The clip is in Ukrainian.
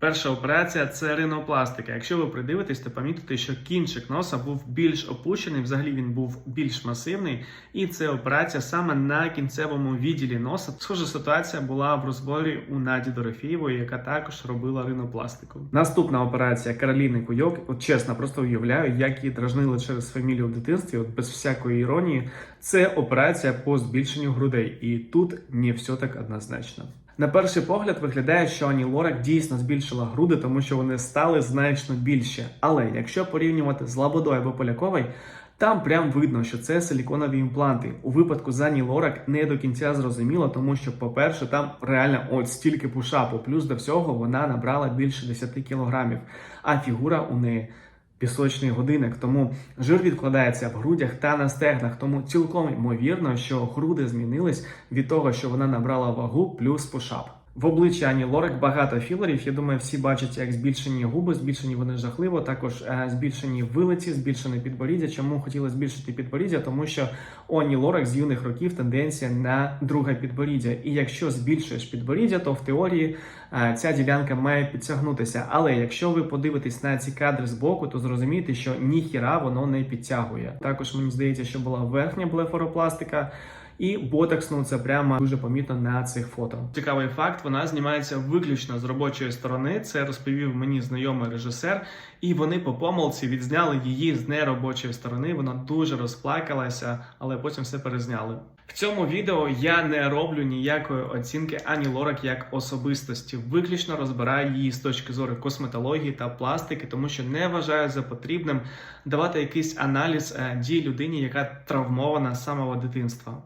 Перша операція це ринопластика. Якщо ви придивитесь, то помітите, що кінчик носа був більш опущений, взагалі він був більш масивний, і це операція саме на кінцевому відділі носа. Схожа ситуація була в розборі у Наді Дорофєєвої, яка також робила ринопластику. Наступна операція Кароліни Куйок. От чесно, просто уявляю, як її дражнили через фамілію в дитинстві, от без всякої іронії. Це операція по збільшенню грудей, і тут не все так однозначно. На перший погляд виглядає, що Ані Лорак дійсно збільшила груди, тому що вони стали значно більше. Але якщо порівнювати з Лабодою або Поляковою, там прям видно, що це силіконові імпланти. У випадку з Ані Лорак не до кінця зрозуміло, тому що, по-перше, там реально от стільки пушапу, плюс до всього вона набрала більше 10 кілограмів, а фігура у неї пісочний годинник. Тому жир відкладається в грудях та на стегнах. Тому цілком ймовірно, що груди змінились від того, що вона набрала вагу плюс пушап. В обличчі Ані Лорак багато філерів. Я думаю, всі бачать, як збільшені губи, збільшені вони жахливо. Також е, збільшені вилиці, збільшене підборіддя. Чому хотіли збільшити підборіддя? Тому що у Ані Лорак з юних років тенденція на друге підборіддя. І якщо збільшуєш підборіддя, то в теорії е, ця ділянка має підтягнутися. Але якщо ви подивитесь на ці кадри з боку, то зрозумієте, що ніхіра воно не підтягує. Також мені здається, що була верхня блефоропластика. І ботокс, ну це прямо дуже помітно на цих фото. Цікавий факт: вона знімається виключно з робочої сторони. Це розповів мені знайомий режисер, і вони по помилці відзняли її з неробочої сторони. Вона дуже розплакалася, але потім все перезняли. В цьому відео я не роблю ніякої оцінки Ані Лорак як особистості, виключно розбираю її з точки зору косметології та пластики, тому що не вважаю за потрібним давати якийсь аналіз е, дій людині, яка травмована з самого дитинства.